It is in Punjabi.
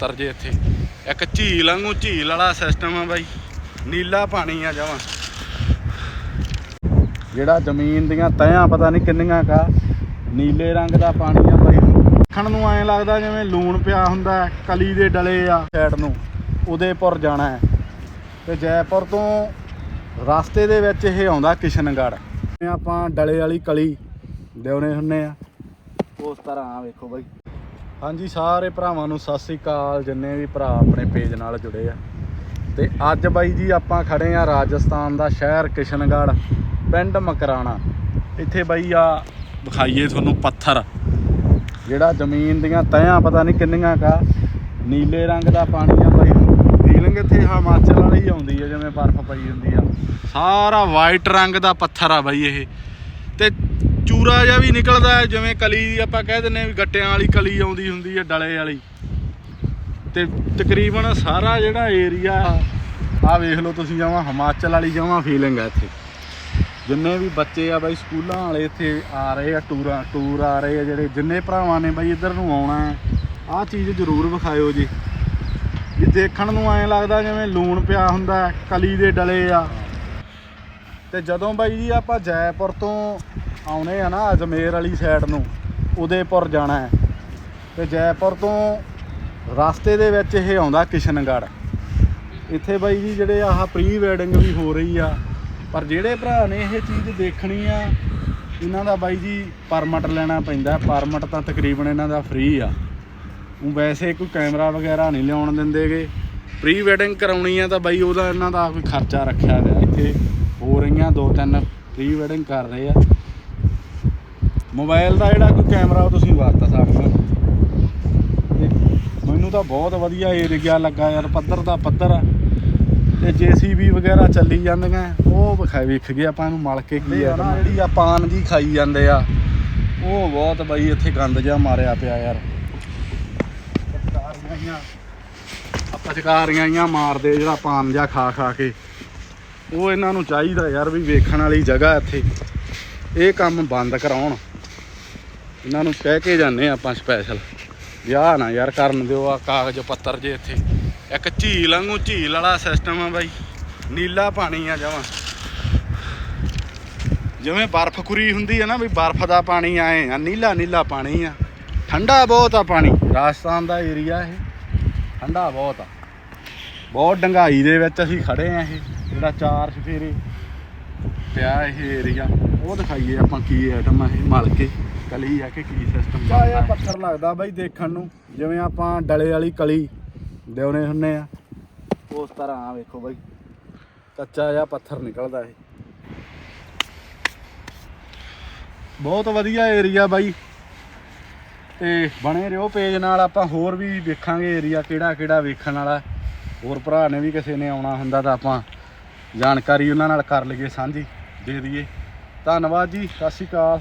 ਤਰ ਜੇ ਇੱਥੇ। ਇੱਕ ਝੀਲ ਵਾਂਗੂ ਝੀਲ ਵਾਲਾ ਸਿਸਟਮ ਆ ਬਾਈ। ਨੀਲਾ ਪਾਣੀ ਆ ਜਾਵਾਂ ਜਿਹੜਾ ਜ਼ਮੀਨ ਦੀਆਂ ਤਹਿਾਂ ਪਤਾ ਨਹੀਂ ਕਿੰਨੀਆਂ ਕਾ, ਨੀਲੇ ਰੰਗ ਦਾ ਪਾਣੀ ਆ ਬਾਈ। ਦੇਖਣ ਨੂੰ ਐਂ ਲੱਗਦਾ ਜਿਵੇਂ ਲੂਣ ਪਿਆ ਹੁੰਦਾ ਕਲੀ ਦੇ ਡਲੇ ਆ। ਸਾਈਡ ਨੂੰ, ਉਦੇਪੁਰ ਜਾਣਾ ਹੈ। ਤੇ ਜੈਪੁਰ ਤੋਂ ਰਸਤੇ ਦੇ ਵਿੱਚ ਇਹ ਆਉਂਦਾ ਕਿਸ਼ਨਗੜ੍ਹ। ਜਿਵੇਂ ਆਪਾਂ ਡਲੇ ਵਾਲੀ ਕਲੀ ਦਿਉਨੇ ਹੁੰਨੇ ਆ। ਉਸ ਤਰ੍ਹਾਂ ਆ ਵੇਖੋ ਬਾਈ। ਹਾਂਜੀ, ਸਾਰੇ ਭਰਾਵਾਂ ਨੂੰ ਸਤਿ ਸ੍ਰੀ ਅਕਾਲ, ਜਿੰਨੇ ਵੀ ਭਰਾ ਆਪਣੇ ਪੇਜ ਨਾਲ ਜੁੜੇ ਆ। ਤੇ ਅੱਜ ਬਾਈ ਜੀ ਆਪਾਂ ਖੜੇ ਆ ਰਾਜਸਥਾਨ ਦਾ ਸ਼ਹਿਰ ਕਿਸ਼ਨਗੜ੍ਹ, ਪਿੰਡ ਮਕਰਾਣਾ। ਇੱਥੇ ਬਾਈ ਆ, ਵਿਖਾਈਏ ਤੁਹਾਨੂੰ ਪੱਥਰ। ਜਿਹੜਾ ਜ਼ਮੀਨ ਦੀਆਂ ਤਹਿਾਂ ਪਤਾ ਨਹੀਂ ਕਿੰਨੀਆਂ ਕਾ, ਨੀਲੇ ਰੰਗ ਦਾ ਪਾਣੀ ਆ ਬਾਈ। ਫੀਲਿੰਗ ਇੱਥੇ ਹਿਮਾਚਲ ਵਾਲੀ ਆਉਂਦੀ ਆ, ਜਿਵੇਂ ਬਰਫ਼ ਪਈ ਹੁੰਦੀ ਆ। ਸਾਰਾ ਵਾਈਟ ਰੰਗ ਦਾ ਪੱਥਰ ਆ ਬਾਈ ਇਹ। ਤੇ ਚੂਰਾ ਜਿਹਾ ਵੀ ਨਿਕਲਦਾ ਜਿਵੇਂ ਕਲੀ ਆਪਾਂ ਕਹਿ ਦਿੰਨੇ ਵੀ ਗੱਟਿਆਂ ਵਾਲੀ ਕਲੀ ਆਉਂਦੀ ਹੁੰਦੀ ਹੈ, ਡਲੇ ਵਾਲੀ। ਤੇ ਤਕਰੀਬਨ ਸਾਰਾ ਜਿਹੜਾ ਏਰੀਆ ਆ ਵੇਖ ਲਓ ਤੁਸੀਂ ਜਾਵਾਂ ਹਿਮਾਚਲ ਵਾਲੀ ਜਾਵਾਂ ਫੀਲਿੰਗ ਆ ਇੱਥੇ। ਜਿੰਨੇ ਵੀ ਬੱਚੇ ਆ ਬਾਈ, ਸਕੂਲਾਂ ਵਾਲੇ ਇੱਥੇ ਆ ਰਹੇ ਆ, ਟੂਰਾਂ, ਟੂਰ ਆ ਰਹੇ ਆ ਜਿਹੜੇ, ਜਿੰਨੇ ਭਰਾਵਾਂ ਨੇ ਬਾਈ ਇੱਧਰ ਨੂੰ ਆਉਣਾ ਹੈ, ਆਹ ਚੀਜ਼ ਜ਼ਰੂਰ ਵਿਖਾਇਓ ਜੀ। ਇਹ ਦੇਖਣ ਨੂੰ ਐਂ ਲੱਗਦਾ ਜਿਵੇਂ ਲੂਣ ਪਿਆ ਹੁੰਦਾ ਕਲੀ ਦੇ ਡਲੇ ਆ ਤੇ ਜਦੋਂ ਬਾਈ ਜੀ ਆਪਾਂ ਜੈਪੁਰ ਤੋਂ ਆਉਨੇ ਆ ਨਾ ਅਜਮੇਰ ਵਾਲੀ ਸਾਈਡ ਨੂੰ, ਉਦੇਪੁਰ ਜਾਣਾ ਹੈ। ਤੇ ਜੈਪੁਰ ਤੋਂ ਰਸਤੇ ਦੇ ਵਿੱਚ ਇਹ ਆਉਂਦਾ ਕਿਸ਼ਨਗੜ੍ਹ। ਇੱਥੇ ਬਾਈ ਜੀ ਜਿਹੜੇ ਆਹ ਪ੍ਰੀ ਵੈਡਿੰਗ ਵੀ ਹੋ ਰਹੀ ਆ, ਪਰ ਜਿਹੜੇ ਭਰਾ ਨੇ ਇਹ ਚੀਜ਼ ਦੇਖਣੀ ਆ, ਇਹਨਾਂ ਦਾ ਬਾਈ ਜੀ ਪਰਮਿਟ ਲੈਣਾ ਪੈਂਦਾ ਪਰਮਿਟ ਤਾਂ ਤਕਰੀਬਨ ਇਹਨਾਂ ਦਾ ਫ੍ਰੀ ਆ। ਉਹ ਵੈਸੇ ਕੋਈ ਕੈਮਰਾ ਵਗੈਰਾ ਨਹੀਂ ਲਿਆਉਣ ਦਿੰਦੇਗੇ। ਪ੍ਰੀ ਵੈਡਿੰਗ ਕਰਾਉਣੀ ਆ ਤਾਂ ਬਾਈ ਉਹਦਾ ਇਹਨਾਂ ਦਾ ਕੋਈ ਖਰਚਾ ਰੱਖਿਆ ਗਿਆ ਇੱਥੇ। ਹੋ ਰਹੀਆਂ ਦੋ ਤਿੰਨ ਪ੍ਰੀ ਵੈਡਿੰਗ ਕਰ ਰਹੇ ਆ। ਮੋਬਾਈਲ ਦਾ ਜਿਹੜਾ ਕੋਈ ਕੈਮਰਾ ਉਹ ਤੁਸੀਂ ਵਰਤ ਸਕਦੇ ਹੋ ਮੈਨੂੰ ਤਾਂ ਬਹੁਤ ਵਧੀਆ ਏਰੀਆ ਲੱਗਾ ਯਾਰ ਪੱਧਰ ਦਾ ਪੱਧਰ ਆ। ਤੇ ਜੀਸੀਬੀ ਵਗੈਰਾ ਚੱਲੀ ਜਾਂਦੀਆਂ ਉਹ ਵਿਖਾਈ ਵੇਖ ਗਏ ਆਪਾਂ ਨੂੰ ਮਲ ਕੇ ਕੀ ਆ। ਜਿਹੜੀ ਆ ਪਾਨ ਜੀ ਖਾਈ ਜਾਂਦੇ ਆ ਉਹ ਬਹੁਤ ਬਈ ਇੱਥੇ ਗੰਦ ਜਿਹਾ ਮਾਰਿਆ ਪਿਆ ਯਾਰ। ਪਚਕਾਰੀਆਂ ਜਿਹੀਆਂ ਆ ਪਚਕਾਰੀਆਂ ਮਾਰਦੇ ਜਿਹੜਾ ਪਾਨ ਜਿਹਾ ਖਾ ਖਾ ਕੇ। ਉਹ ਇਹਨਾਂ ਨੂੰ ਚਾਹੀਦਾ ਯਾਰ ਵੀ ਵੇਖਣ ਵਾਲੀ ਜਗ੍ਹਾ ਇੱਥੇ। ਇਹ ਕੰਮ ਬੰਦ ਕਰਾਉਣ। ਇਹਨਾਂ ਨੂੰ ਕਹਿ ਕੇ ਜਾਂਦੇ ਆਪਾਂ ਸਪੈਸ਼ਲ ਵਿਆਹ ਨਾ ਯਾਰ ਕਰਨ ਦਿਓ ਆ ਕਾਗਜ਼ ਪੱਤਰ ਜੇ ਇੱਥੇ। ਇੱਕ ਝੀਲ ਵਾਂਗੂ ਝੀਲ ਵਾਲਾ ਸਿਸਟਮ ਆ ਬਾਈ। ਨੀਲਾ ਪਾਣੀ ਆ ਜਮਾਂ। ਜਿਵੇਂ ਬਰਫ਼ ਕੁਰੀ ਹੁੰਦੀ ਹੈ ਨਾ ਵੀ ਬਰਫ਼ ਦਾ ਪਾਣੀ ਆਏ ਆ, ਨੀਲਾ ਨੀਲਾ ਪਾਣੀ ਆ। ਠੰਡਾ ਬਹੁਤ ਆ ਪਾਣੀ। ਰਾਜਸਥਾਨ ਦਾ ਏਰੀਆ ਇਹ। ਠੰਡਾ ਬਹੁਤ ਆ। ਬਹੁਤ ਡੰਗਾਈ ਦੇ ਵਿੱਚ ਅਸੀਂ ਖੜੇ ਆ ਇਹ ਜਿਹੜਾ ਚਾਰ ਸਫੇਰੇ ਪਿਆ ਇਹ ਏਰੀਆ ਉਹ ਦਿਖਾਈਏ ਆਪਾਂ ਕੀ ਆਈਟਮ ਆ ਇਹ ਮਲ ਕੇ ਕਲੀ ਆ ਕਿ ਕੀ ਸਿਸਟਮ ਆ ਪੱਥਰ ਲੱਗਦਾ ਬਾਈ ਦੇਖਣ ਨੂੰ ਜਿਵੇਂ ਆਪਾਂ ਡਲੇ ਵਾਲੀ ਕਲੀ ਦਿਉਨੇ ਹੁੰਨੇ ਆ। ਉਸ ਤਰ੍ਹਾਂ ਆ ਵੇਖੋ ਬਾਈ ਕੱਚਾ ਜਿਹਾ ਪੱਥਰ ਨਿਕਲਦਾ ਇਹ। ਬਹੁਤ ਵਧੀਆ ਏਰੀਆ ਬਾਈ। ਤੇ ਬਣੇ ਰਿਓ ਪੇਜ ਨਾਲ ਆਪਾਂ ਹੋਰ ਵੀ ਵੇਖਾਂਗੇ ਏਰੀਆ ਕਿਹੜਾ ਕਿਹੜਾ ਵੇਖਣ ਵਾਲਾ। ਹੋਰ ਭਰਾ ਨੇ ਵੀ ਕਿਸੇ ਨੇ ਆਉਣਾ ਹੁੰਦਾ ਤਾਂ ਆਪਾਂ ਜਾਣਕਾਰੀ ਉਹਨਾਂ ਨਾਲ ਕਰ ਲਈਏ, ਸਾਂਝੀ ਦੇ ਦਈਏ। ਧੰਨਵਾਦ ਜੀ, ਸਤਿ ਸ਼੍ਰੀ ਅਕਾਲ।